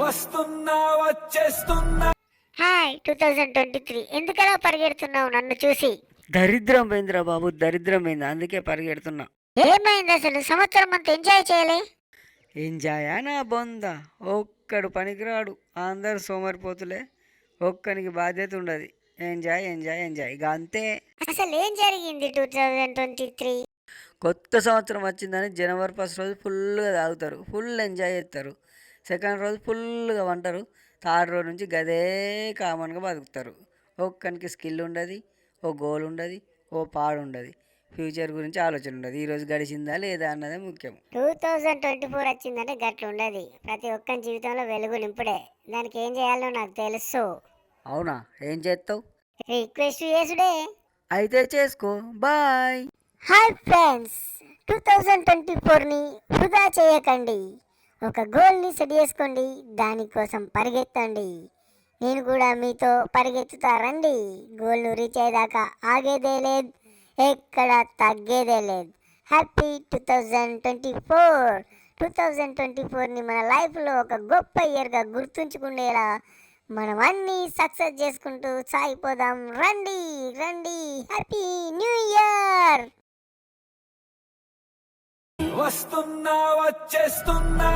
వస్తున్నా వచ్చేస్తున్నా. Hi two thousand twenty three ఎందుకలా పరిగెడుతున్నావు నన్ను చూసి? దరిద్రం పోయిందిరా బాబు దరిద్రం పోయింది. అందుకే పరిగెడుతున్నా. ఏమైంది అసలు? సంవత్సరం అంతా ఎంజాయ్ చేయలే? ఎంజాయా నా బొంద? ఒక్కడు పనికిరాడు. అందరు సోమరిపోతులే. ఒక్కనికి బాధ్యత ఉండదు. Enjoy enjoy enjoy. ఇక అంతే. అసలు ఏం జరిగింది టూ థౌజండ్ ట్వంటీ త్రీ కొత్త సంవత్సరం వచ్చిందని జనవరి ఫస్ట్ రోజు ఫుల్గా తాగుతారు. ఫుల్ ఎంజాయ్ చేస్తారు. సెకండ్ రోజు ఫుల్గా వంటారు థర్డ్ రోజు నుంచి గదే కామన్గా బతుకుతారు. ఒక్కనికి స్కిల్ ఉండదు ఓ గోల్ ఉండదు ఓ పాడు ఉండదు. ఫ్యూచర్ గురించి ఆలోచన ఉండదు. ఈ రోజు గడిచిందా లేదా అన్నదే ముఖ్యం. టూ థౌజండ్ ట్వంటీ ఫోర్ వచ్చిందంటే గట్ల ఉండదు. ప్రతి ఒక్కరి జీవితంలో వెలుగు నింపుడే. దానికి ఏం చేయాలో నాకు తెలుసు. అవునా? ఏం చేస్తావు రిక్వెస్ట్ చేసుడే. అయితే చేసుకో. Bye. Hi friends two thousand twenty ఫోర్ని వృధా చేయకండి. ఒక గోల్ని సెట్ చేసుకోండి. దానికోసం పరిగెత్తండి. నేను కూడా మీతో పరిగెత్తుతా రండి. గోల్ను రీచ్ అయ్యేదాకా ఆగేదే లేదు. ఎక్కడ తగ్గేదే లేదు. Happy two thousand twenty four two thousand twenty ఫోర్ని మన లైఫ్లో ఒక గొప్ప ఇయర్గా గుర్తుంచుకునేలా మనం అన్నీ సక్సెస్ చేసుకుంటూ సాగిపోదాం. రండి రండి. హ్యాపీ వస్తున్నా వచ్చేస్తున్నా.